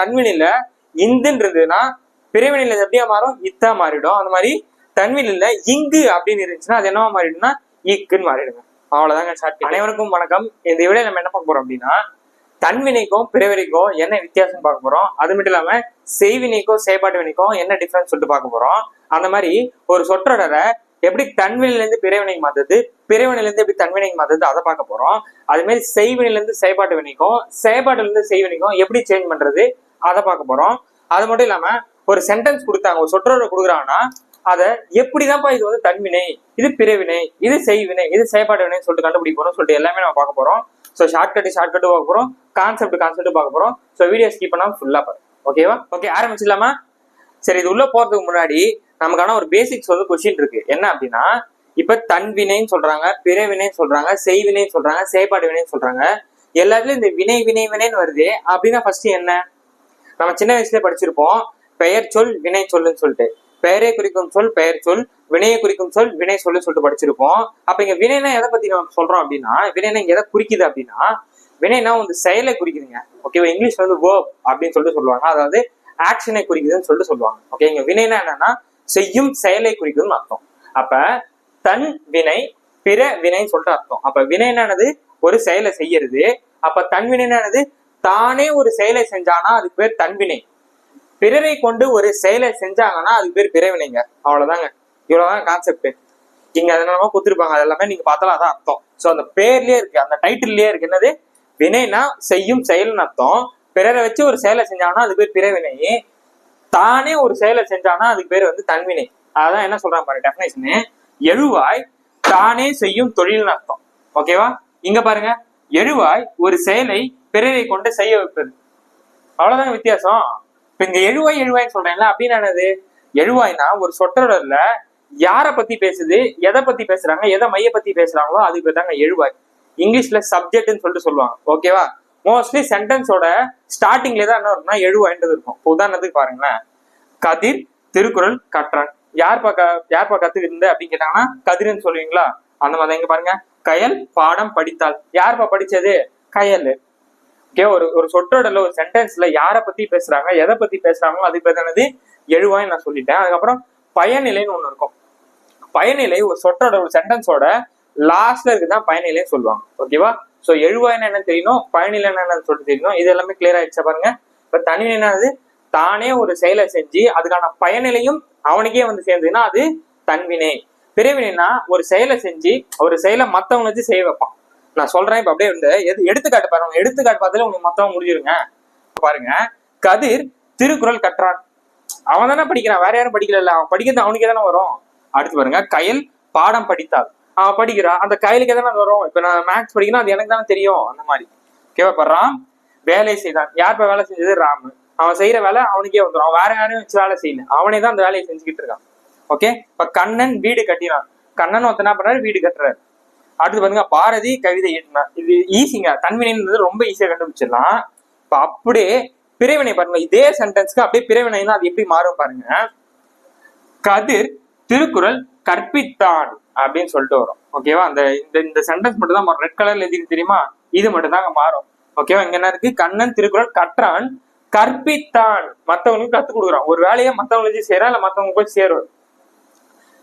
தன்வினில இந்துன்னு இருந்ததுன்னா எப்படியா மாறும்? இத்தா மாறிடும். அந்த மாதிரி தன்வினில இங்கு அப்படின்னு இருந்துச்சுன்னா அது என்னவா மாறிடும்னா? இக்குன்னு மாறிடுங்க. அவ்வளவுதாங்க ஸ்டார்ட் அனைவருக்கும் வணக்கம். இந்த விட நம்ம என்ன பார்க்க போறோம் அப்படின்னா தன்வினைக்கும் பிறவினைக்கும் என்ன வித்தியாசம் பார்க்க போறோம்? அது மட்டும் இல்லாம செய்வினைக்கும் செயல்பாட்டு வினைக்கும் என்ன டிஃபரன்ஸ் சொல்லிட்டு பார்க்க போறோம்? அந்த மாதிரி ஒரு சொற்றொடரை எப்படி தன்வினில இருந்து பிறவினைக்கு மாத்துது பிறவினையில இருந்து எப்படி தன்வினைக்கு மாத்துறது அதை பார்க்க போறோம். அது மாதிரி செய்வினில இருந்து செயல்பாட்டு வினைக்கும் செயல்பாட்டுல இருந்து செய்வினைக்கும் எப்படி சேஞ்ச் பண்றது? அதை பார்க்க போறோம். அது மட்டும் இல்லாம ஒரு சென்டென்ஸ் கொடுத்தாங்க ஒரு சொற்றொடர் கொடுக்குறாங்கன்னா அதை எப்படிதான்ப்பா இது வந்து தன்வினை இது பிறவினை இது செய்வினை இது செயற்பாட்டு வினை சொல்லிட்டு கண்டுபிடிப்போம் சொல்லிட்டு எல்லாமே நம்ம பார்க்க போறோம். ஸோ ஷார்ட்கட்டு ஷார்ட்கட் பார்க்க போறோம். கான்செப்ட் கான்செப்ட் பார்க்க போறோம். ஸோ வீடியோ ஸ்கிப் பண்ணாம ஃபுல்லா பாருங்க. ஓகேவா ஓகே ஆரம்பிச்சிடலாமா? சரி இது உள்ள போறதுக்கு முன்னாடி நமக்கான ஒரு பேசிக்ஸ் வந்து கொஸ்டின் இருக்கு. என்ன அப்படின்னா இப்ப தன்வினைன்னு சொல்றாங்க பிறவினைன்னு சொல்றாங்க செய்வினைன்னு சொல்றாங்க செயற்பாடு வினைன்னு சொல்றாங்க. எல்லாத்துலயும் இந்த வினை வினை வினைன்னு வருது அப்படின்னா ஃபர்ஸ்ட் என்ன? நம்ம சின்ன வயசுல படிச்சிருப்போம். பெயர் சொல் வினை சொல்லுன்னு சொல்லிட்டு. பெயரை குறிக்கும் சொல் பெயர் சொல் வினையை குறிக்கும் சொல் வினை சொல்லு சொல்லிட்டு படிச்சிருப்போம். அப்ப இங்க வினைனா எதை பத்தி நம்ம சொல்றோம் அப்படின்னா வினைனா இங்க எதை குறிக்குது அப்படின்னா வினைனா வந்து செயலை குறிக்குதுங்க. ஓகேவா இங்கிலீஷ்ல வந்து வேர்ப் அப்படின்னு சொல்லிட்டு சொல்லுவாங்க. அதாவது ஆக்ஷனை குறிக்குதுன்னு சொல்லிட்டு சொல்லுவாங்க. ஓகே இங்க வினைனா என்னன்னா செய்யும் செயலை குறிக்குதுன்னு அர்த்தம். அப்ப தன் வினை பிற வினைன்னு சொல்லிட்டு அர்த்தம். அப்ப வினைனானது ஒரு செயலை செய்யறது. அப்ப தன் வினைனானது தானே ஒரு செயலை செஞ்சானா அதுக்கு பேர் தன்வினை. பிறரை கொண்டு ஒரு செயலை செஞ்சாங்கன்னா அதுக்கு பேர் பிறவினைங்க. அவ்வளவுதாங்க. இவ்வளவுதான் கான்செப்ட் இங்க அதனால கொடுத்துருப்பாங்க. அது எல்லாமே நீங்க பார்த்தாலும் அதான் அர்த்தம். சோ அந்த பேர்லயே இருக்கு. அந்த டைட்டில்லயே இருக்கு. என்னது? வினைனா செய்யும் செயல்னு அர்த்தம். பிறரை வச்சு ஒரு செயலை செஞ்சாங்கன்னா அது பேர் பிறவினை. தானே ஒரு செயலை செஞ்சானா அதுக்கு பேர் வந்து தன்வினை. அதான் என்ன சொல்றாங்க பாருங்க டெஃபினேஷனு எழுவாய் தானே செய்யும் தொழில்னு அர்த்தம். ஓகேவா இங்க பாருங்க. எழுவாய் ஒரு செயலை பிறரை கொண்டு செய்ய வைப்பது. அவ்வளவுதாங்க வித்தியாசம்? இப்ப இங்க எழுவாய் எழுவாய்ன்னு சொல்றேன்ல அப்படின்னு என்னது? எழுவாய்னா ஒரு சொற்றொடர்ல யார பத்தி பேசுது எதை பத்தி பேசுறாங்க எதை மைய பத்தி பேசுறாங்களோ அதுக்கு தாங்க எழுவாய். இங்கிலீஷ்ல சப்ஜெக்ட்னு சொல்லிட்டு சொல்லுவாங்க ஓகேவா மோஸ்ட்லி சென்டென்ஸோட ஸ்டார்டிங்ல தான் என்ன வரும்னா எழுவாய்ன்றது இருக்கும். உதாரணத்துக்கு பாருங்களேன். கதிர் திருக்குறள் கற்றன். யார் க- யார் பா கத்துக்கிட்டு அப்படின்னு கேட்டாங்கன்னா கதிர்னு சொல்லுவீங்களா? அந்த மாதிரி இங்க பாருங்க. கயல் பாடம் படித்தாள் யார்ப்பா படிச்சது? கயல். ஓகே ஒரு ஒரு சொற்றோடல ஒரு சென்டென்ஸ்ல யாரை பத்தி பேசுறாங்க எதை பத்தி பேசுறாங்களோ அதுக்கு பேர் என்னது? நான் சொல்லிட்டேன். அதுக்கப்புறம் பயனிலைன்னு ஒண்ணு இருக்கும். பயனிலை ஒரு சொற்றோட ஒரு சென்டென்ஸோட லாஸ்ட்ல இருக்குதான் பயனிலைன்னு சொல்லுவாங்க. ஓகேவா சோ எழுவாய்னா என்ன தெரியணும் பயனிலை என்னன்னு சொல்லிட்டு தெரியணும். இது எல்லாமே கிளியர் ஆயிடுச்சா பாருங்க. இப்ப தனிநிலை என்னது? தானே ஒரு செயலை செஞ்சு அதுக்கான பயனிலையும் அவனுக்கே வந்து சேர்ந்ததுன்னா அது தன்வினை. பிறவினைனா ஒரு செயலை செஞ்சு ஒரு செயலை மத்தவங்க வச்சு செய்ய வைப்பான். நான் சொல்றேன் இப்ப அப்படியே வந்து எது எடுத்துக்காட்டு பாருங்க எடுத்துக்காட்டு பார்த்தாலே உங்களுக்கு மொத்தம் முடிஞ்சிருங்க. பாருங்க கதிர் திருக்குறள் கற்றான். அவன் தானே படிக்கிறான் வேற யாரும் படிக்கல அவன் படிக்கிறது அவனுக்கே தானே வரும். அடுத்து பாருங்க கயல் பாடம் படித்தாள். அவன் படிக்கிறான் அந்த கயலுக்கு தானே வரும். இப்ப நான் மேக்ஸ் படிக்கணும் அது எனக்கு தானே தெரியும் அந்த மாதிரி. ஓகேவா இப்ப ராம் வேலை செய்தான். யார் இப்ப வேலை செஞ்சது? ராம். அவன் செய்யற வேலை அவனுக்கே வந்துடும் அவன் வேற யாரையும் வச்சு வேலை செய்யல. அவனே தான் அந்த வேலையை செஞ்சுக்கிட்டு இருக்கான். ஓகே இப்ப கண்ணன் வீடு கட்டினான். கண்ணன் ஒருத்தன் என்ன பண்றாரு? வீடு கட்டுறாரு. அடுத்து பாருங்க பாரதி கவிதை எழுதினா இது ஈஸிங்க தன்வினைன்றது ரொம்ப ஈஸியா கண்டுபிடிச்சிடலாம். இப்ப அப்படியே பிறவினை பாருங்க. இதே சென்டென்ஸ்க்கு அப்படியே பிரிவினைனா அது எப்படி மாறும் பாருங்க. கதிர் திருக்குறள் கற்பித்தான் அப்படின்னு சொல்லிட்டு வரும். ஓகேவா அந்த இந்த இந்த சென்டென்ஸ் மட்டும் தான் ரெட் கலர்ல எழுதி தெரியுமா? இது மட்டும் தான் மாறும் ஓகேவா இங்க என்ன இருக்கு? கண்ணன் திருக்குறள் கற்றான் கற்பித்தான். மத்தவங்களுக்கு கத்துக் கொடுக்குறான். ஒரு வேலையை மத்தவங்களுக்கு வச்சு செய்யறா இல்ல மத்தவங்க போய் சேரும்?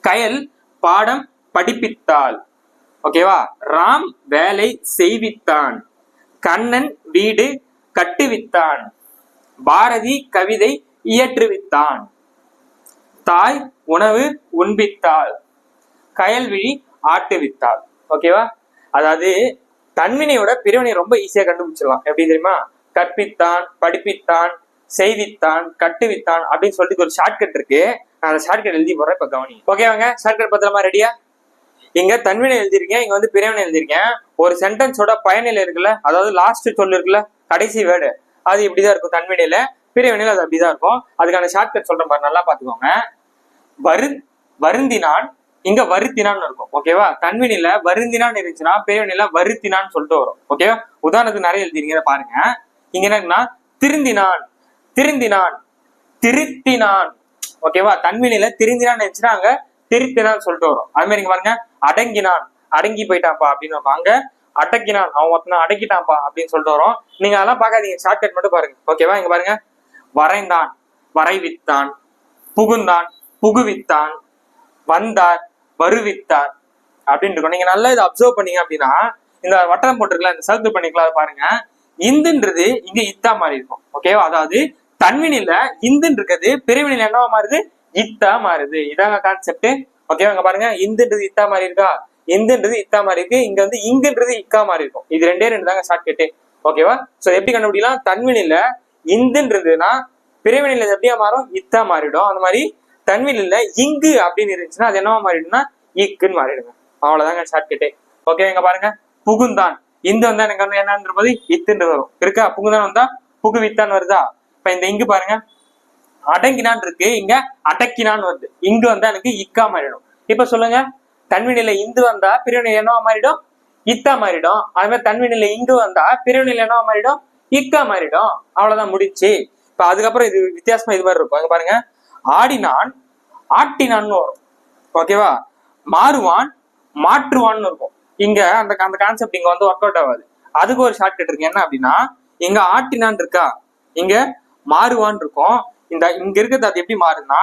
கயல் பாடம் படிப்பித்தாள். ஓகேவா? ராம் வேலை செய்வித்தான். கண்ணன் வீடு கட்டுவித்தான். பாரதி கவிதை இயற்றுவித்தான். தாய் உணவு உண்பித்தாள். கயல்விழி ஆட்டுவித்தாள். ஓகேவா? அதாவது தன்வினையோட பிரிவினை ரொம்ப ஈஸியா கண்டுபிடிச்சிடலாம் எப்படி தெரியுமா? கற்பித்தான் படிப்பித்தான் செய்தித்தான் கட்டுவித்தான் அப்படின்னு சொல்லிட்டு ஒரு ஷார்ட்கட் இருக்கு. நான் அந்த ஷார்ட்கட் எழுதி போடுறேன் இப்ப கவனி ஓகேவாங்க? ஷார்ட்கட் பத்திரமா ரெடியா இங்க தன்வினை எழுதியிருக்கேன் இங்க வந்து பிரிவினை எழுதியிருக்கேன். ஒரு சென்டென்ஸோட பயனில் இருக்குல்ல அதாவது லாஸ்ட் சொல் இருக்குல்ல கடைசி வேர்டு அது இப்படிதான் இருக்கும் தன்வினையில. பிரிவினையில் அது அப்படிதான் இருக்கும். அதுக்கான ஷார்ட்கட் சொல்ற மாதிரி நல்லா பாத்துக்கோங்க வரு வருந்தினான் இங்க வருத்தினான்னு இருக்கும் ஓகேவா தன்வினில வருந்தினான்னு இருந்துச்சுன்னா பிரிவினையில வருத்தினான்னு சொல்லிட்டு வரும் ஓகேவா உதாரணத்துக்கு நிறைய எழுதிருக்கீங்க பாருங்க. இங்க என்னன்னா திருந்தினான் திருந்தினான் திருத்தினான் ஓகேவா தன்வினில திருந்தினான்னு இருந்துச்சுன்னா அங்க திருத்தினான்னு சொல்லிட்டு வரும். அது மாதிரி இங்க பாருங்க அடங்கினான். அடங்கி போயிட்டான்ப்பா அப்படின்னு இருக்கும் அடக்கினான். அவன் ஒருத்தனை அடக்கிட்டான்ப்பா அப்படின்னு சொல்லிட்டு வரும். நீங்க அதெல்லாம் பார்க்காதீங்க. ஷார்ட்கட் மட்டும் பாருங்க. ஓகேவா இங்க பாருங்க. வரைந்தான். வரைவித்தான். புகுந்தான். புகுவித்தான். வந்தார். வருவித்தார். அப்படின்னு இருக்கும். நீங்க நல்லா இதை அப்சர்வ் பண்ணீங்க அப்படின்னா இந்த வட்டம் போட்டிருக்கலாம் இந்த சர்க்கிள் பண்ணிக்கலாம் அதை பாருங்க. இந்துன்றது இங்க இத்தா மாறி இருக்கும். ஓகேவா அதாவது தன்வினில இந்துன்னு இருக்கிறது பிரிவினில என்னவா மாறுது? இத்தா மாறுது. இதாங்க கான்செப்ட் ஓகேவா இங்க பாருங்க. இந்துன்றது இத்தா மாதிரி இருக்கா? இந்துன்றது இத்தா மாதிரி இருக்கு. இங்க வந்து இங்குன்றது இக்கா மாதிரி இருக்கும். இது ரெண்டே ரெண்டு தாங்க ஷார்ட் கட்டு ஓகேவா சோ எப்படி கண்டுபிடிக்கலாம்? தன்வினில இந்துன்றதுன்னா பிரிவினில எப்படியா மாறும்? இத்தா மாறிடும். அந்த மாதிரி தன்வினில இங்கு அப்படின்னு இருந்துச்சுன்னா அது என்னவா மாறிடும்னா? இக்குன்னு மாறிடுங்க. அவ்வளவுதாங்க ஷார்ட் கட்டு ஓகே இங்க பாருங்க. புகுந்தான். இந்த வந்தா எனக்கு வந்து என்னன்ற போது இத்துன்னு வரும். இருக்கா? புகுந்தான் வந்தா புகுவித்தான் வருதா? இப்ப இந்த இங்கு பாருங்க. அடங்கினான் இருக்கு. இங்க அடக்கினான்னு வருது. இங்கு வந்தா எனக்கு இக்கா மாறிடும். இப்ப சொல்லுங்க. தன்வினில இந்து வந்தா பிரிவினை என்னவா மாறிடும்? இத்தா மாறிடும். அது மாதிரி தன்வினில இங்கு வந்தா பிரிவினையில என்னவா மாறிடும்? இக்கா மாறிடும். அவ்வளவுதான் முடிச்சு. இப்ப அதுக்கப்புறம் இது வித்தியாசமா இது மாதிரி இருக்கும். அங்க பாருங்க. ஆடினான் ஆட்டினான்னு வரும். ஓகேவா மாறுவான் மாற்றுவான்னு இருக்கும். இங்க அந்த அந்த கான்செப்ட் இங்க வந்து ஒர்க் அவுட் ஆகாது. அதுக்கு ஒரு ஷார்ட் கட் இருக்கு. என்ன அப்படின்னா இங்க ஆட்டினான் இருக்கா? இங்க மாறுவான் இருக்கும். இந்த இங்க இருக்கிறது அது எப்படி மாறுதுன்னா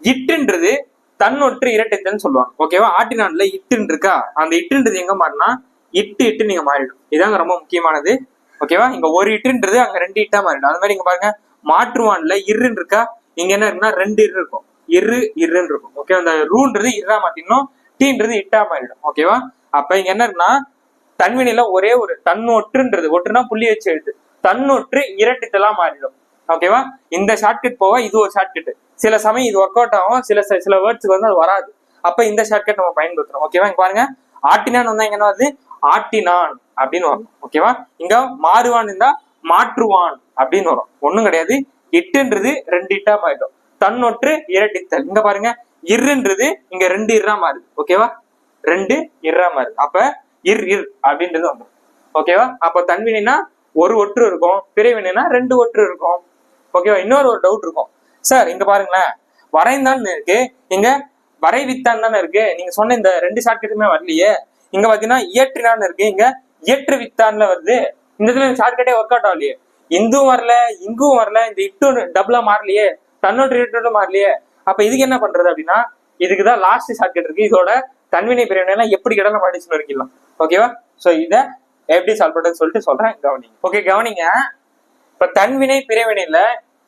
இட்டுன்றது தன்னொற்று இரட்டைத்தன்னு சொல்லுவாங்க. ஓகேவா ஆட்டினான்ல இட்டுன்னு இருக்கா? அந்த இட்டுன்றது எங்க மாறினா இட்டு இட்டு நீங்க மாறிடும். இதாங்க ரொம்ப முக்கியமானது. ஓகேவா இங்க ஒரு இட்டுன்றது அங்க ரெண்டு இட்டா மாறிடும். அது மாதிரி இங்க பாருங்க. மாற்றுவான்ல இருன்னு இருக்கா? இங்க என்ன இருக்குன்னா ரெண்டு இரு இருக்கும். இரு இருன்னு இருக்கும். ஓகே அந்த ரூன்றது இரா மாத்தினோம் டீன்றது இட்டா மாறிடும். ஓகேவா அப்ப இங்க என்ன இருக்குன்னா தன்வினையில ஒரே ஒரு தன்னொற்றுன்றது. ஒற்றுனா புள்ளி வச்சு எழுது தன்னொற்று இரட்டித்தெல்லாம் மாறிடும். ஓகேவா இந்த ஷார்ட்கட் போக இது ஒரு ஷார்ட்கட் சில சமயம் இது ஒர்க் அவுட் ஆகும் சில சில வேர்ட்ஸ்க்கு வந்து அது வராது. அப்ப இந்த ஷார்ட்கட் நம்ம பயன்படுத்துறோம். ஓகேவா இங்க பாருங்க. ஆட்டினான் வந்தா இங்க என்ன வருது? ஆட்டினான் அப்படின்னு வரும். ஓகேவா இங்க மாறுவான் இருந்தா மாற்றுவான் அப்படின்னு வரும். ஒண்ணும் கிடையாது. இட்டுன்றது ரெண்டு இட்டா மாறிடும். தன்னொற்று இரட்டித்தல். இங்க பாருங்க. இருன்றது இங்க ரெண்டு இர்ரா மாறுது. ஓகேவா ரெண்டு இர்ரா மாறுது. அப்ப இர் இர் அப்படின்றது வந்துடும் ஓகேவா அப்ப தன்வினைனா ஒரு ஒற்று இருக்கும். பிரிவினைனா ரெண்டு ஒற்று இருக்கும். ஓகேவா இன்னொரு ஒரு டவுட் இருக்கும். சார் இங்க பாருங்களேன். வரைந்தான் இருக்கு. இங்க வரைவித்தான் தானே இருக்கு. நீங்க சொன்ன இந்த ரெண்டு ஷார்ட்கட்டுமே வரலையே. இங்க பாத்தீங்கன்னா இயற்றினான்னு இருக்கு. இங்க இயற்று வித்தான்ல வருது. இந்த இதுல ஷார்ட்கட்டே ஒர்க் அவுட் ஆகலையே. இந்தும் வரல இங்கும் வரல. இந்த இட்டு டபுளா மாறலையே. தன்னோட்டு இட்டு மாறலையே. அப்ப இதுக்கு என்ன பண்றது அப்படின்னா இதுக்குதான் லாஸ்ட் ஷார்ட்கட் இருக்கு. இதோட தன்வினை பிரிவினை எல்லாம் எப்படி கிடல மாடிச்சுன்னு இருக்கலாம் ஓகேவா சோ இதை எப்படி சால்வ் பண்ணுறதுன்னு சொல்லிட்டு சொல்றேன். கவனிங்க. ஓகே கவனிங்க. இப்ப தன்வினை பிரிவினையில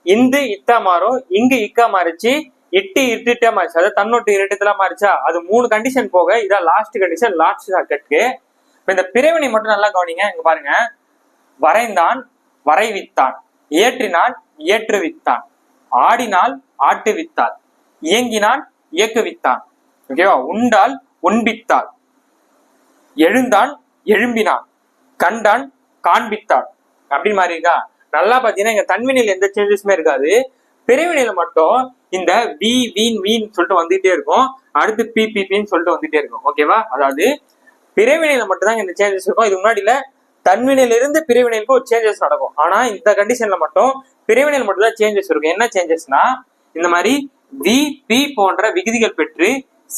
இந்து இத்தா மாறும் இங்கு இக்கா மாறிச்சு இட்டு இட்டுட்டா மாறிச்சு. அதாவது தன்னொட்டு இருட்டுலாம் மாறிச்சா அது மூணு கண்டிஷன் போக இதான் லாஸ்ட் கண்டிஷன் லாஸ்ட் ஷார்ட்கட்க்கு இப்ப இந்த பிரிவினை மட்டும் நல்லா கவனிங்க இங்க பாருங்க. வரைந்தான் வரைவித்தான். இயற்றினான் இயற்றுவித்தான். ஆடினால் ஆட்டுவித்தாள். இயங்கினான் இயக்குவித்தான். ஓகேவா உண்டால் உண்பித்தாள். எழுந்தான் எழும்பினான் கண்டான் காண்பித்தாள். அப்படின்னு மாதிரி இருக்கா நல்லா பார்த்தீங்கன்னா இங்கே தன்வினையில எந்த சேஞ்சஸுமே இருக்காது. பிரிவினையில மட்டும் இந்த வி வீன் வீன் சொல்லிட்டு வந்துகிட்டே இருக்கும். அடுத்து பி பிபின்னு சொல்லிட்டு வந்துட்டே இருக்கும். ஓகேவா அதாவது பிரிவினையில மட்டும்தான் இந்த சேஞ்சஸ் இருக்கும். இது முன்னாடி தன்வினையிலிருந்து பிரிவினைக்கு ஒரு சேஞ்சஸ் நடக்கும். ஆனா இந்த கண்டிஷன்ல மட்டும் பிரிவினையில் மட்டும்தான் சேஞ்சஸ் இருக்கும். என்ன சேஞ்சஸ்னா இந்த மாதிரி வி பி போன்ற விகுதிகள் பெற்று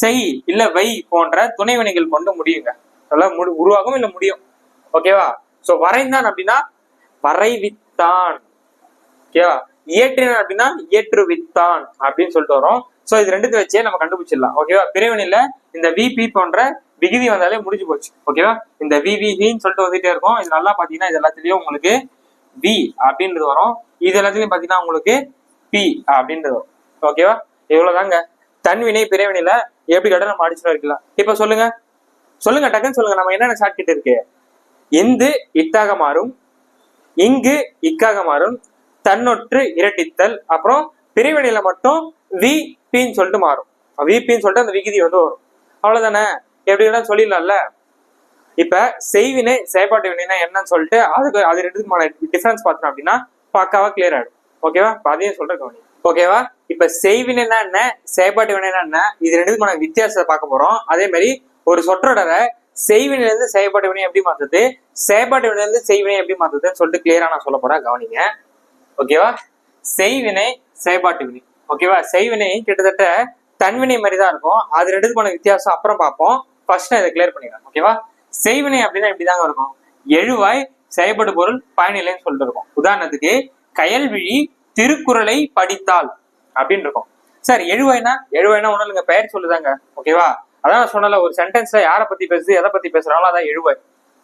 செய் இல்ல வை போன்ற துணைவினைகள் கொண்டு முடியுங்க. நல்லா உருவாகும் இல்ல முடியும். ஓகேவா சோ வரைந்தான் அப்படின்னா பறைவித்தான். ஓகேவா? இயற்றினான் அப்படின்னா இயற்றுவித்தான் அப்படின்னு சொல்லிட்டு வரும். சோ இது ரெண்டுத்தை வச்சே நம்ம கண்டுபிடிச்சிடலாம். ஓகேவா? பிரிவினில இந்த விபி போன்ற விகுதி வந்தாலே முடிஞ்சு போச்சு. ஓகேவா? இந்த விவிஹின்னு சொல்லிட்டு வந்துட்டே இருக்கும். இது நல்லா பாத்தீங்கன்னா இது எல்லாத்துலயும் உங்களுக்கு வி அப்படின்றது வரும். இது எல்லாத்துலயும் பாத்தீங்கன்னா உங்களுக்கு பி அப்படின்றது வரும். ஓகேவா? இவ்வளவுதாங்க. தன்வினை பிரிவினையில எப்படி கடை நம்ம அடிச்சுட்டு இருக்கலாம். இப்ப சொல்லுங்க. சொல்லுங்க டக்குன்னு சொல்லுங்க. நம்ம என்னென்ன ஷார்ட்கட் இருக்கு? எந்து இத்தாக மாறும். இங்கு இக்காக மாறும் தன்னொற்று இரட்டித்தல் அப்புறம் பிரிவினையில மட்டும் வி பின்னு சொல்லிட்டு மாறும். விபின்னு சொல்லிட்டு அந்த விகுதி வந்து வரும். அவ்வளவுதானே? எப்படி வேணா சொல்லிடலாம்ல? இப்ப செய்வினை செயல்பாட்டு வினைனா என்னன்னு சொல்லிட்டு அதுக்கு அது ரெண்டுக்குமான டிஃபரன்ஸ் பார்த்தோம் அப்படின்னா பக்காவா கிளியர் ஆயிடும். ஓகேவா அதையும் சொல்ற கவனி. ஓகேவா இப்ப செய்வினைனா என்ன? செயல்பாட்டு வினைனா என்ன? இது ரெண்டுக்குமான வித்தியாசத்தை பார்க்க போறோம். அதே மாதிரி ஒரு சொற்றொடரை செய்வினிலிருந்து செயல்பாட்டு வினை எப்படி மாத்துது? செயல்பாட்டு வினையிலிருந்து செய்வினை எப்படி மாத்துதுன்னு சொல்லிட்டு கிளியரா நான் சொல்ல போறேன் கவனிங்க. ஓகேவா? செய்வினை செயல்பாட்டு வினை ஓகேவா? செய்வினை கிட்டத்தட்ட தன்வினை மாதிரி தான் இருக்கும். அது ரெண்டுக்குமான வித்தியாசம். அப்புறம் பார்ப்போம். ஃபர்ஸ்ட் நான் இதை கிளியர் பண்ணிடுறேன். ஓகேவா? செய்வினை அப்படின்னா இப்படிதாங்க இருக்கும்? எழுவாய் செயல்படு பொருள் பயனிலைன்னு சொல்லிட்டு இருக்கும். உதாரணத்துக்கு கயல்விழி திருக்குறளை படித்தால் அப்படின்னு இருக்கும். சார் எழுவாய்னா எழுவாய்னா ஒண்ணு இல்லைங்க. பெயர் சொல்லுதாங்க. ஓகேவா? அதான் நான் சொன்னல ஒரு சென்டென்ஸ்ல யாரை பத்தி பேசுது எதை பத்தி பேசுறாங்களோ அதான் எழுவாய்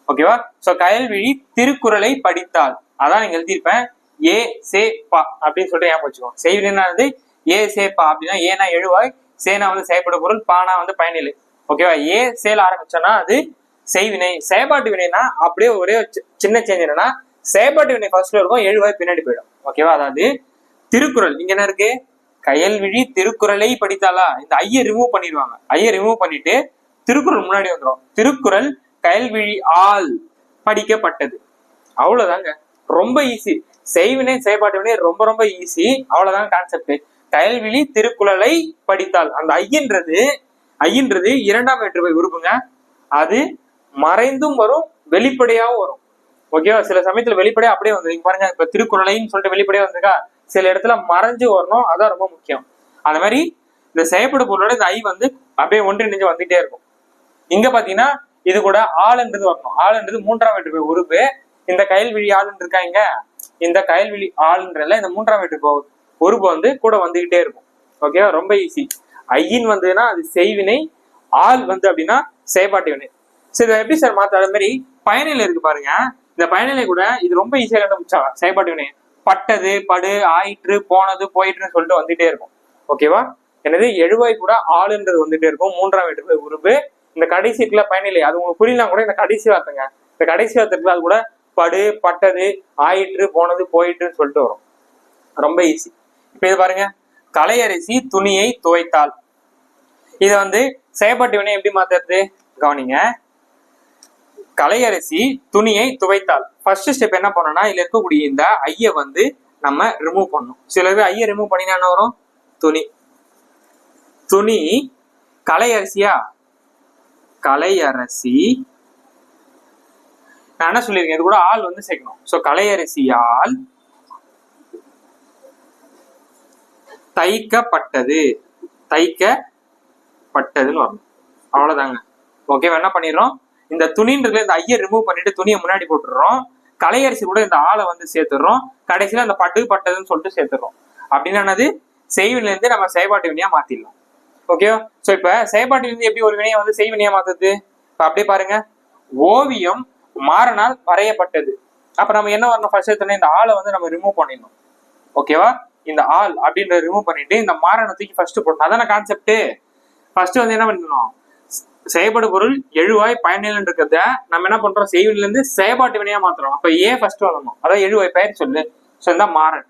ஓகேவா சோ கயல்விழி திருக்குறளை படித்தால் அதான் நீங்க எழுதியிருப்பேன். ஏ சே பா அப்படின்னு சொல்லிட்டு ஏன் வச்சுக்கோங்க. செய்வினா வந்து ஏ சே பா அப்படின்னா ஏனா எழுவாய் சேனா வந்து செயல்பட பொருள் பானா வந்து பயனிலை. ஓகேவா ஏ சேல ஆரம்பிச்சோன்னா அது செய்வினை. செயல்பாட்டு வினைனா அப்படியே ஒரே சின்ன சேஞ்ச் என்னன்னா செயல்பாட்டு வினை ஃபர்ஸ்ட்ல இருக்கும் எழுவாய் பின்னாடி போயிடும். ஓகேவா அதாவது திருக்குறள். இங்க என்ன இருக்கு? கயல்விழி திருக்குறளை படித்தாலா இந்த ஐய ரிமூவ் பண்ணிடுவாங்க. ஐய ரிமூவ் பண்ணிட்டு திருக்குறள் முன்னாடி வந்துடும் திருக்குறள் கயல்விழி ஆள் படிக்கப்பட்டது. அவ்வளவுதாங்க. ரொம்ப ஈஸி செய்வினை செயல்பாட்டு வினை ரொம்ப ரொம்ப ஈஸி அவ்வளவுதான் கான்செப்ட் கயல்விழி திருக்குறளை படித்தால் அந்த ஐயன்றது ஐயன்றது இரண்டாம் வேற்றுமை உறுப்புங்க. அது மறைந்தும் வரும் வெளிப்படையாவும் வரும். ஓகேவா சில சமயத்துல வெளிப்படையா அப்படியே வந்து பாருங்க இப்ப திருக்குறளைன்னு சொல்லிட்டு வெளிப்படையா வந்திருக்கா? சில இடத்துல மறைஞ்சு வரணும். அதான் ரொம்ப முக்கியம். அந்த மாதிரி இந்த செயற்படு பொருளோட இந்த ஐ வந்து அப்படியே ஒன்றிணைஞ்சு வந்துட்டே இருக்கும். இங்க பாத்தீங்கன்னா இது கூட ஆளுன்றது வரணும். ஆளுன்றது மூன்றாம் வேற்றுமை உறுப்பு இந்த கயல்விழி ஆளுன்னு இருக்காங்க இந்த கயல்விழி ஆளுன்றல இந்த மூன்றாம் வேற்றுமை உறுப்பு வந்து கூட வந்துகிட்டே இருக்கும். ஓகேவா ரொம்ப ஈஸி ஐயின் வந்ததுன்னா அது செய்வினை ஆள் வந்து அப்படின்னா செயற்பாட்டு வினை. சரி இதை எப்படி சார் மாத்த அது மாதிரி பயனிலை இருக்கு பாருங்க. இந்த பயனிலை கூட இது ரொம்ப ஈஸியாக கண்டுபிடிச்சா செயற்பாட்டு வினை. பட்டது படு ஆயிற்று போனது போயிட்டுன்னு சொல்லிட்டு வந்துட்டே இருக்கும். ஓகேவா? எனது எழுவாய் கூட ஆளுன்றது வந்துட்டே இருக்கும். மூன்றாம் வேற்றுமை உருவு இந்த கடைசி இடத்துல பயனில்லை அது உங்களுக்கு புரியலாம் கூட இந்த கடைசி வார்த்தைங்க. இந்த கடைசி வார்த்தைக்கு அது கூட படு பட்டது ஆயிற்று போனது போயிற்றுன்னு சொல்லிட்டு வரும். ரொம்ப ஈஸி இப்ப இது பாருங்க. கலையரிசி துணியை துவைத்தாள் இதை வந்து செயற்பாட்டு வினை எப்படி மாத்துறது? கவனிங்க. கலையரிசி துணியை துவைத்தாள் ஃபர்ஸ்ட் ஸ்டெப் என்ன பண்ணணும்னா இதில் இருக்கக்கூடிய இந்த ஐயை வந்து நம்ம ரிமூவ் பண்ணணும். சில பேர் ஐயை ரிமூவ் பண்ணினா என்ன வரும்? துணி. துணி கலையரசியா கலையரசி நான் என்ன சொல்லியிருக்கேன்? இது கூட ஆள் வந்து சேர்க்கணும். சோ கலையரசியால் தைக்கப்பட்டது. தைக்கப்பட்டதுன்னு வரணும். அவ்வளோதாங்க ஓகேவா என்ன பண்ணிடுறோம்? இந்த துணின்றதுல இந்த ஐயை ரிமூவ் பண்ணிட்டு துணியை முன்னாடி போட்டுடுறோம். கலையரிசி கூட இந்த ஆளை வந்து சேர்த்துடுறோம். கடைசியில அந்த பட்டு பட்டதுன்னு சொல்லிட்டு சேர்த்துடுறோம். அப்படின்னு என்னது? செய்வினிலேருந்து நம்ம செயல்பாட்டு வினையா மாத்திடலாம். ஓகேவா ஸோ இப்ப செயற்பாட்டு எப்படி ஒரு வினையை வந்து செய்வினையா மாற்றுது இப்போ அப்படியே பாருங்க. ஓவியம் மாறனால் வரையப்பட்டது. அப்ப நம்ம என்ன வரணும்? ஃபர்ஸ்ட் எடுத்தோடனே இந்த ஆளை வந்து நம்ம ரிமூவ் பண்ணிடணும். ஓகேவா இந்த ஆள் அப்படின்றத ரிமூவ் பண்ணிட்டு இந்த மாறனை தூக்கி ஃபர்ஸ்ட் போடணும். அதான கான்செப்ட் ஃபர்ஸ்ட் வந்து என்ன பண்ணணும் செயல்பட பொருள் எழுவாய் பயனில் இருக்கிறத நம்ம என்ன பண்றோம்? செய்வினில இருந்து செயற்பாட்டு வினையா மாத்துறோம். அப்ப ஏன் ஃபர்ஸ்ட் வரணும். அதான் எழுவாய் பெயர் சொல்லு. ஸோ இந்த மாறன்.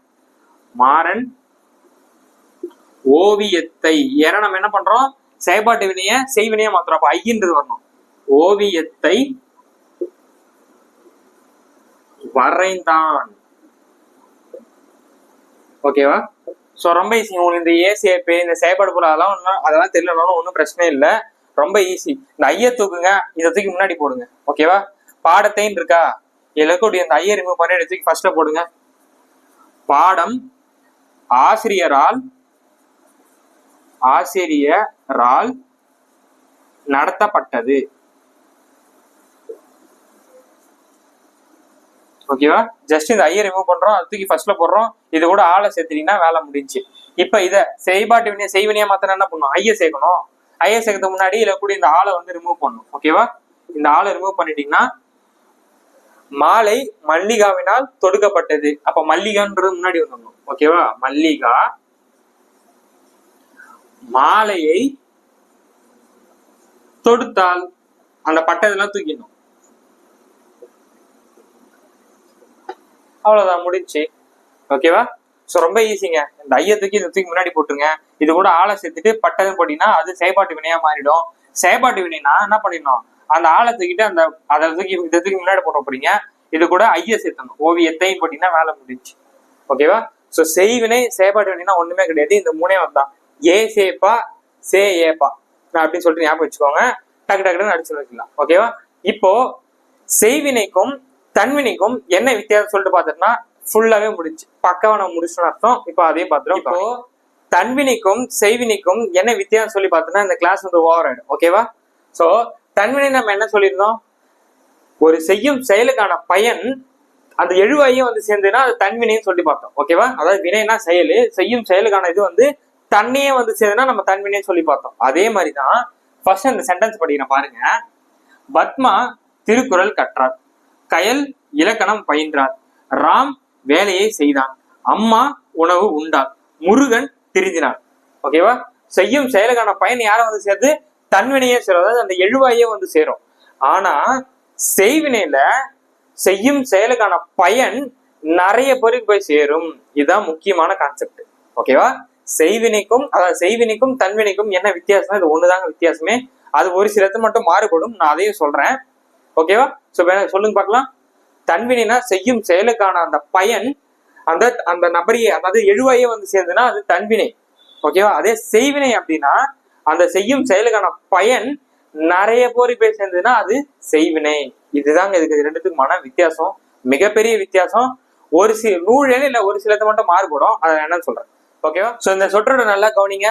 மாறன் ஓவியத்தை ஏன்னா நம்ம என்ன பண்றோம்? செயல்பாட்டு வினைய செய்வினையா மாத்துறோம். அப்ப ஐயன்றது வரணும். ஓவியத்தை வரைந்தான். ஓகேவா ஸோ ரொம்ப ஈஸி உங்களுக்கு இந்த ஏசிஏபி இந்த செயல்பாடு பொருள் அதெல்லாம் ஒன்றும் அதெல்லாம் தெரியலனாலும் ஒன்றும் பிரச்சனை இல்லை. ரொம்ப ஈஸி இந்த ஐய தூக்குங்க இதை தூக்கி முன்னாடி போடுங்க. ஓகேவா பாடத்தைன்னு இருக்கா? இதில் இருக்கக்கூடிய இந்த ஐய ரிமூவ் பண்ணி தூக்கி ஃபர்ஸ்ட்ல போடுங்க. பாடம் ஆசிரியரால் ஆசிரியரால் நடத்தப்பட்டது. ஓகேவா ஜஸ்ட் இந்த ஐயை ரிமூவ் பண்றோம் அது தூக்கி ஃபர்ஸ்ட்ல போடுறோம். இது கூட ஆளை சேர்த்துட்டீங்கன்னா வேலை முடிஞ்சு. இப்ப இதை செய்பாட்டு வினைய செய்வினையா மாத்திரம் என்ன பண்ணும்? ஐய சேர்க்கணும். ஐய சேர்க்கறதுக்கு முன்னாடி இதுல கூட இந்த ஆளை வந்து ரிமூவ் பண்ணணும். ஓகேவா இந்த ஆளை ரிமூவ் பண்ணிட்டீங்கன்னா மாலை மல்லிகாவினால் தொடுக்கப்பட்டது. அப்ப மல்லிகான்றது முன்னாடி வந்துடணும். ஓகேவா மல்லிகா மாலையை தொடுத்தால் அந்த பட்டதெல்லாம் தூக்கிடணும். அவ்வளவுதான் முடிஞ்சு. ஓகேவா ஸோ ரொம்ப ஈஸிங்க இந்த ஐய தூக்கி இந்த தூக்கி முன்னாடி போட்டுருங்க. இது கூட ஆளை சேர்த்துட்டு பட்டதும் போட்டீங்கன்னா அது செயல்பாட்டு வினையா மாறிடும். செயல்பாட்டு வினைனா என்ன பண்ணிடணும்? அந்த ஆளை தூக்கிட்டு அந்த அதை தூக்கி இதை தூக்கி முன்னாடி போட்ட போறீங்க. இது கூட ஐய சேர்த்தணும். ஓவியத்தையும் போட்டீங்கன்னா வேலை முடிஞ்சு ஓகேவா? ஸோ செய்வினை செயல்பாட்டு வினைனா ஒண்ணுமே கிடையாது. இந்த மூணே வந்தான். ஏ சேப்பா சே ஏப்பா. அப்படின்னு சொல்லிட்டு ஞாபகம் வச்சுக்கோங்க. டக்கு டக்குன்னு அடிச்சு வச்சுக்கலாம். ஓகேவா? இப்போ செய்வினைக்கும் தன்வினைக்கும் என்ன வித்தியாசம் சொல்லிட்டு பார்த்தோம்னா ஃபுல்லாவே முடிஞ்சு பக்காவை நம்ம முடிச்சோம்னு அர்த்தம். இப்போ அதையும் பார்த்துரும் இப்போ தன்வினைக்கும் செய்வினைக்கும் என்ன வித்தியாசம் சொல்லி பார்த்தோம்னா இந்த கிளாஸ் வந்து ஓவர் ஆயிடும். ஓகேவா சோ தன்வினை நம்ம என்ன சொல்லியிருந்தோம்? ஒரு செய்யும் செயலுக்கான பயன் அந்த எழுவாயும் வந்து சேர்ந்துன்னா அது தன்வினைன்னு சொல்லி பார்த்தோம். ஓகேவா அதாவது வினைனா செயல் செய்யும் செயலுக்கான இது வந்து தன்னையே வந்து சேர்ந்துன்னா நம்ம தன்வினைன்னு சொல்லி பார்த்தோம். அதே மாதிரிதான் ஃபர்ஸ்ட் அந்த சென்டென்ஸ் படிக்கிறேன் பாருங்க. பத்மா திருக்குறள் கற்றார். கயல் இலக்கணம் பயின்றார். ராம் வேலையை செய்தான். அம்மா உணவு உண்டாள். முருகன் திரிந்தினான். ஓகேவா செய்யும் செயலுக்கான பயன் யாரை வந்து சேர்த்து தன்வினையே சேரும். அதாவது அந்த எழுவாயே வந்து சேரும். ஆனா செய்வினையில செய்யும் செயலுக்கான பயன் நிறைய பேருக்கு போய் சேரும். இதுதான் முக்கியமான கான்செப்ட் ஓகேவா செய்வினைக்கும் அதாவது செய்வினைக்கும் தன்வினைக்கும் என்ன வித்தியாசம் இது ஒண்ணுதாங்க வித்தியாசமே. அது ஒரு சிலத்து மட்டும் மாறுபடும். நான் அதையும் சொல்றேன். ஓகேவா ஸோ சொல்லுங்க பார்க்கலாம். தன்வினைனா செய்யும் செயலுக்கான அந்த பயன் அந்த அந்த நபரையே அதாவது எழுவாயே வந்து சேர்ந்துன்னா அது தன்வினை. ஓகேவா அதே செய்வினை அப்படின்னா அந்த செய்யும் செயலுக்கான பயன் நிறைய போரி போய் சேர்ந்ததுன்னா அது செய்வினை. இதுதாங்க இதுக்கு ரெண்டுத்துக்குமான வித்தியாசம். மிகப்பெரிய வித்தியாசம். ஒரு சில நூழல் இல்ல ஒரு சிலது மட்டும் மாறுபடும். அதை என்னன்னு சொல்றேன்? ஓகேவா ஸோ இந்த சொற்றோட நல்லா கவனிங்க.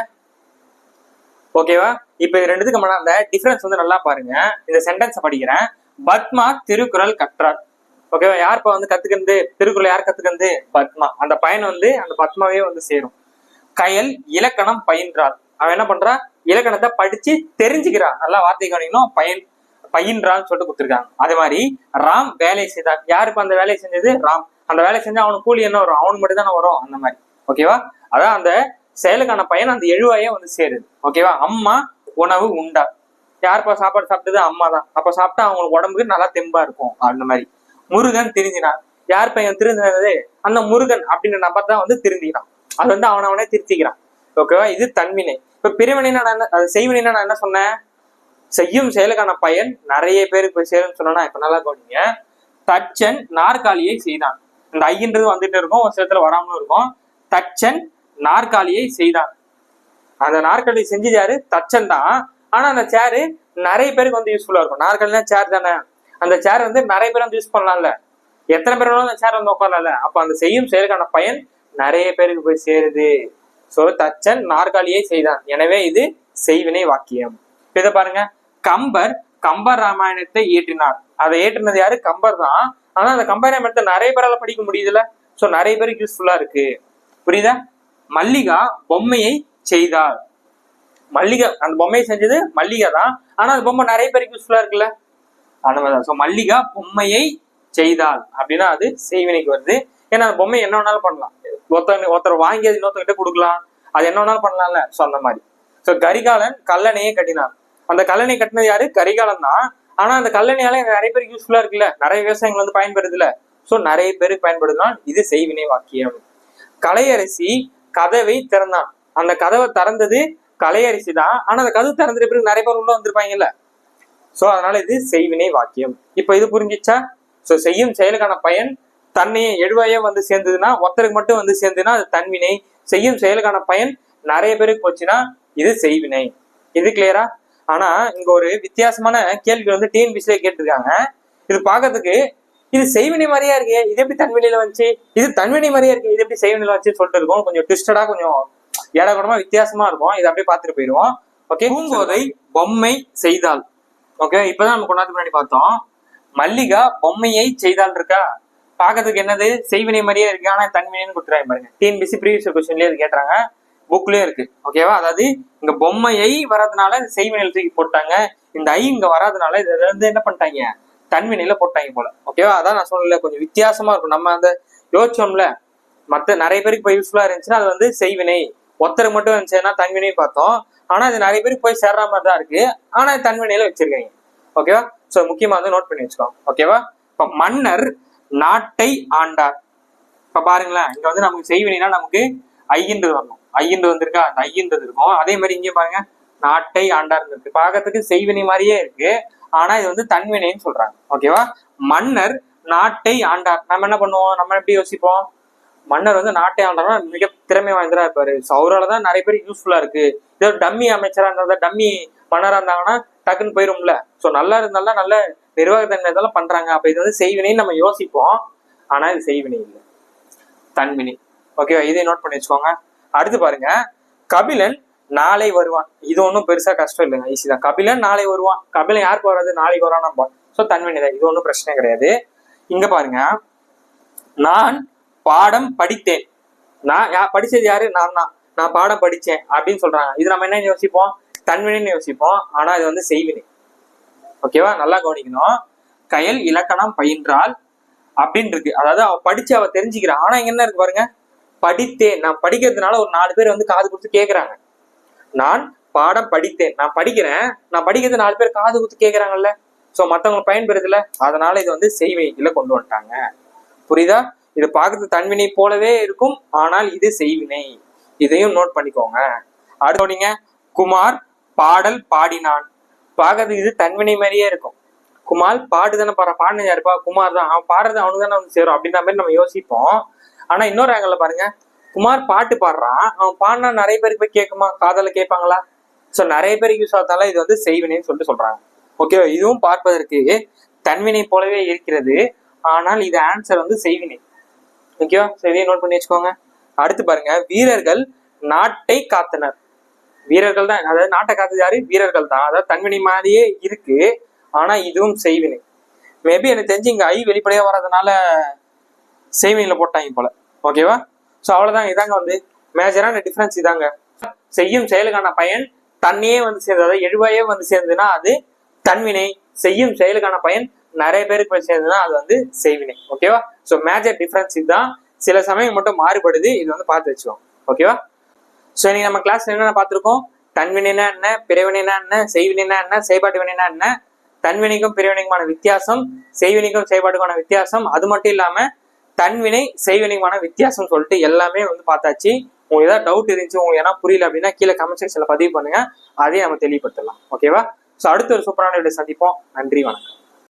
ஓகேவா இப்ப இது ரெண்டுத்துக்கு அந்த டிஃபரன்ஸ் வந்து நல்லா பாருங்க. இந்த சென்டென்ஸ் படிக்கிறேன். பத்மா திருக்குறள் கற்றார். ஓகேவா யார் இப்ப வந்து கத்துக்கிறது? திருக்குறள் யார் கத்துக்கிறது? பத்மா. அந்த பயன் வந்து அந்த பத்மாவே வந்து சேரும். கயல் இலக்கணம் பயின்றாள். அவன் என்ன பண்றா? இலக்கணத்தை படிச்சு தெரிஞ்சுக்கிறான் நல்லா வார்த்தை கவனிக்கணும். பயன் பயின்றான்னு சொல்லிட்டு கொடுத்துருக்காங்க. அதே மாதிரி ராம் வேலை செய்தார். யார் இப்போ அந்த வேலையை செஞ்சது? ராம். அந்த வேலை செஞ்சா அவனுக்கு கூலி என்ன வரும்? அவனுக்கு மட்டும் தானே வரும்? அந்த மாதிரி. ஓகேவா அதான் அந்த செயலுக்கான பயன் அந்த எழுவாயே வந்து சேருது. ஓகேவா அம்மா உணவு உண்டா யாருப்பா சாப்பாடு சாப்பிட்டது? அம்மா தான் அப்ப சாப்பிட்டா அவங்களுக்கு உடம்புக்கு நல்லா தெம்பா இருக்கும். அந்த மாதிரி. முருகன் திருந்தினான். யார் பையன் திருந்தினது? அந்த முருகன் அப்படின்ற நபர் தான் வந்து திருந்திக்கிறான். அது வந்து அவன் அவனே திருத்திக்கிறான். ஓகேவா இது தன்வினை. இப்ப பிரிவினைனா நான் என்ன அது செய்வினைனா நான் என்ன சொன்னேன்? செய்யும் செயலுக்கான பயன் நிறைய பேருக்கு போய் சேரும்னு சொன்னா இப்ப நல்லா கவனிங்க. தச்சன் நாற்காலியை செய்தான். இந்த ஐன்றது வந்துட்டு இருக்கும். ஒரு சிலத்துல வராமலும் இருக்கும். தச்சன் நாற்காலியை செய்தான். அந்த நாற்காலி செஞ்சது யாரு? தச்சன் தான். ஆனா அந்த சேரு நிறைய பேருக்கு வந்து யூஸ்ஃபுல்லா இருக்கும். நாற்காலினா சேர் தானே? அந்த சேர் வந்து நிறைய பேர் வந்து யூஸ் பண்ணலாம்ல. எத்தனை பேர் வேணாலும் அந்த சேர் வந்து உட்காரலாம்ல. அப்ப அந்த செய்யும் செயலுக்கான பயன் நிறைய பேருக்கு போய் சேருது. சோ தச்சன் நாற்காலியை செய்தான். எனவே இது செய்வினை வாக்கியம். இதை பாருங்க. கம்பர் கம்பர் ராமாயணத்தை இயற்றினார். அதை ஏற்றினது யாரு? கம்பர் தான். ஆனா அந்த கம்பர் ராமாயணத்தை நிறைய பேரால படிக்க முடியுதுல சோ நிறைய பேருக்கு யூஸ்ஃபுல்லா இருக்கு. புரியுதா? மல்லிகா பொம்மையை செய்தார் மல்லிகை அந்த பொம்மையை செஞ்சது மல்லிகை தான். ஆனா அந்த பொம்மை நிறைய பேருக்கு யூஸ்ஃபுல்லா இருக்குல்ல. அந்த ஸோ மல்லிகா பொம்மையை செய்தால் அப்படின்னா அது செய்வினைக்கு வருது. ஏன்னா அந்த பொம்மை என்ன வேணாலும் பண்ணலாம். ஒருத்தர் ஒருத்தர் வாங்கி அது இன்னொருத்தர்கிட்ட கொடுக்கலாம். அது என்ன வேணாலும் பண்ணலாம்ல. ஸோ அந்த மாதிரி. ஸோ கரிகாலன் கல்லணையே கட்டினான். அந்த கல்லணை கட்டினது யாரு? கரிகாலன் தான். ஆனா அந்த கல்லணையால நிறைய பேருக்கு யூஸ்ஃபுல்லா இருக்குல்ல. நிறைய விவசாயங்கள் வந்து பயன்படுதுல ஸோ நிறைய பேருக்கு பயன்படுதுனால் இது செய்வினை வாக்கியம். கலையரசி கதவை திறந்தான். அந்த கதவை திறந்தது கலையரசி தான் ஆனா அந்த கதவு திறந்துட்டு பிறகு நிறைய பேர் உள்ள வந்திருப்பாங்கல்ல. சோ அதனால இது செய்வினை வாக்கியம். இப்ப இது புரிஞ்சிச்சா? சோ செய்யும் செயலுக்கான பயன் தன்னையே எழுவாயே வந்து சேர்ந்ததுன்னா ஒருத்தருக்கு மட்டும் வந்து சேர்ந்ததுன்னா அது தன்வினை. செய்யும் செயலுக்கான பயன் நிறைய பேருக்கு போச்சுன்னா இது செய்வினை. இது கிளியரா ஆனா இங்க ஒரு வித்தியாசமான கேள்வி வந்து டிஎன்பிசிலே கேட்டிருக்காங்க. இது பார்க்கறதுக்கு இது செய்வினை மாதிரியா இருக்கு? இது எப்படி தன்வினையில வந்துச்சு? இது தன்வினை மாதிரியா இருக்கு? இது எப்படி செய்வினையில வந்துச்சு சொல்லிட்டு இருக்கோம். கொஞ்சம் ட்விஸ்டடா கொஞ்சம் ஏடகுடமா வித்தியாசமா இருக்கும். இதை அப்படியே பார்த்துட்டு போயிடுவோம். ஓகே பூங்கோதை பொம்மை செய்தால். ஓகே இப்பதான் நம்ம கொண்டாந்து முன்னாடி பார்த்தோம். மல்லிகா பொம்மையை செய்தால் இருக்கா? பார்க்கறதுக்கு என்னது? செய்வினை மாதிரியே இருக்கு ஆனா தன்வினைன்னு கொடுத்துறாங்க பாருங்க. டிஎன்பிசி ப்ரீவியஸ் கொஸ்டின்லயே இது கேட்டுறாங்க. புக்லயே இருக்கு. ஓகேவா அதாவது இங்க பொம்மையை வர்றதுனால செய்வினையில் தூக்கி போட்டாங்க. இந்த ஐ இங்க வராதனால இதை வந்து என்ன பண்ணிட்டாங்க? தன்வினையில போட்டாங்க போல. ஓகேவா அதான் நான் சொல்லல கொஞ்சம் வித்தியாசமா இருக்கும். நம்ம அந்த யோசிச்சோம்ல மத்த நிறைய பேருக்கு இப்போ யூஸ்ஃபுல்லா இருந்துச்சுன்னா அது வந்து செய்வினை. ஒருத்தருக்கு மட்டும் இருந்துச்சுன்னா தன்வினை பார்த்தோம். ஆனா அது நிறைய பேருக்கு போய் சேர்ற மாதிரி தான் இருக்கு. ஆனா இது தன்வினையில வச்சிருக்கீங்க. ஓகேவா சோ முக்கியமா வந்து நோட் பண்ணி வச்சுக்கோங்க. ஓகேவா இப்ப மன்னர் நாட்டை ஆண்டார். இப்ப பாருங்களேன் இங்க வந்து நமக்கு செய்வினா நமக்கு ஐயன்றது வரணும். ஐயன்றது வந்திருக்கா? அந்த ஐயன்றது இருக்கும். அதே மாதிரி இங்கே பாருங்க நாட்டை ஆண்டார் இருக்கு. பாக்கிறதுக்கு செய்வினை மாதிரியே இருக்கு. ஆனா இது வந்து தன்வினைன்னு சொல்றாங்க. ஓகேவா மன்னர் நாட்டை ஆண்டார். நம்ம என்ன பண்ணுவோம்? நம்ம எப்படி யோசிப்போம்? மன்னர் வந்து நாட்டை ஆண்டனா மிக திறமை வாய்ந்தரா இருப்பாரு. ஸோ அவரால் தான் நிறைய பேர் யூஸ்ஃபுல்லா இருக்கு. இதோ டம்மி அமைச்சரா இருந்தா டம்மி மன்னரா இருந்தாங்கன்னா டக்குன்னு போயிரும்ல. ஸோ நல்லா இருந்தாலும் நல்ல நிர்வாகத்தன்மை இதெல்லாம் பண்றாங்க. அப்ப இது வந்து செய்வினைன்னு நம்ம யோசிப்போம். ஆனா இது செய்வினை இல்லை. தன்வினை. ஓகேவா இதை நோட் பண்ணி வச்சுக்கோங்க. அடுத்து பாருங்க. கபிலன் நாளை வருவான். இது ஒன்றும் பெருசா கஷ்டம் இல்லைங்க. ஈஸி தான். கபிலன் நாளை வருவான். கபிலன் யாருக்கு வராது நாளைக்கு வரான் நம்ம. ஸோ தன்வினை தான் இது ஒன்றும் பிரச்சனை கிடையாது. இங்க பாருங்க. நான் பாடம் படித்தேன். நான் யா படிச்சது யாரு? நான் தான். நான் பாடம் படிச்சேன் அப்படின்னு சொல்றாங்க. இது நம்ம என்ன யோசிப்போம்? தன்வினைன்னு யோசிப்போம். ஆனா இது வந்து செய்வினை. ஓகேவா? நல்லா கவனிக்கணும். கயல் இலக்கணம் பயின்றால் அப்படின்னு இருக்கு அதாவது அவ படிச்சு அவ தெரிஞ்சுக்கிறான் ஆனா இங்க என்ன இருக்கு பாருங்க? படித்தேன். நான் படிக்கிறதுனால ஒரு நாலு பேர் வந்து காது கொடுத்து கேக்குறாங்க. நான் பாடம் படித்தேன். நான் படிக்கிறேன். நான் படிக்கிறது நாலு பேர் காது குத்து கேட்கறாங்கல்ல சோ மத்தவங்க பயன்பெறுதுல அதனால இது வந்து செய்வினைக்குள்ள கொண்டு வந்துட்டாங்க. புரியுதா? இது பார்க்கறது தன்வினை போலவே இருக்கும் ஆனால் இது செய்வினை. இதையும் நோட் பண்ணிக்கோங்க. அடுத்து குமார் பாடல் பாடினான். பார்க்கறது இது தன்வினை மாதிரியே இருக்கும். குமார் பாடு தானே பாடுற பாடினது யாருப்பா? குமார் தான். அவன் பாடுறது அவனுக்கு தானே அவன் சேரும் அப்படின்ற மாதிரி நம்ம யோசிப்போம். ஆனா இன்னொரு ஆங்கிள் பாருங்க. குமார் பாட்டு பாடுறான். அவன் பாடினா நிறைய பேருக்கு போய் கேட்குமா? காதல கேட்பாங்களா? ஸோ நிறைய பேருக்கு யூஸ் ஆகிறதால இது வந்து செய்வினைன்னு சொல்லிட்டு சொல்றாங்க. ஓகேவா இதுவும் பார்ப்பதற்கு தன்வினை போலவே இருக்கிறது. ஆனால் இது ஆன்சர் வந்து செய்வினை. ஓகேவா? சரியா நோட் பண்ணி வச்சுக்கோங்க. அடுத்து பாருங்க வீரர்கள் நாட்டை காத்தனர். வீரர்கள் தான் அதாவது நாட்டை காத்தது யாரு? வீரர்கள் தான். அதாவது தன்வினை மாதிரியே இருக்கு ஆனா இதுவும் செய்வினை. மேபி எனக்கு தெரிஞ்சு இங்க ஐ வெளிப்படையா வர்றதுனால செய்வினையில போட்டாங்க போல. ஓகேவா? ஸோ அவ்வளவுதான். இதாங்க வந்து மேஜரான டிஃபரன்ஸ் இதாங்க. செய்யும் செயலுக்கான பயன் தன்னையே வந்து சேர்ந்தது. அதாவது எழுவாயே வந்து சேர்ந்ததுன்னா அது தன்வினை. செய்யும் செயலுக்கான பயன் நிறைய பேருக்கு போய் சேர்ந்ததுன்னா அது வந்து செய்வினை. ஓகேவா ஸோ மேஜர் டிஃபரன்ஸ் இதுதான். சில சமயம் மட்டும் மாறுபடுது. இது வந்து பார்த்து வச்சுக்கோங்க. ஓகேவா ஸோ இன்னைக்கு நம்ம கிளாஸ் என்னென்ன பார்த்துருக்கோம்? தன்வினைனா என்ன? பிறவினைனா என்ன? செய்வினைனா என்ன? செயல்பாட்டு வினைனா என்ன? தன்வினைக்கும் பிறவினைக்குமான வித்தியாசம் செய்வினைக்கும் செயல்பாட்டுக்கான வித்தியாசம் அது மட்டும் இல்லாம தன்வினை செய்வினைக்குமான வித்தியாசம் சொல்லிட்டு எல்லாமே வந்து பார்த்தாச்சு. உங்களுக்கு ஏதாவது டவுட் இருந்துச்சு உங்களுக்கு ஏன்னா புரியல அப்படின்னா கீழே கமெண்ட் செக்ஷன்ல பதிவு பண்ணுங்க. அதையும் நம்ம தெளிவுபடுத்தலாம். ஓகேவா ஸோ அடுத்த ஒரு சூப்பரான வீடியோ சந்திப்போம். நன்றி வணக்கம்.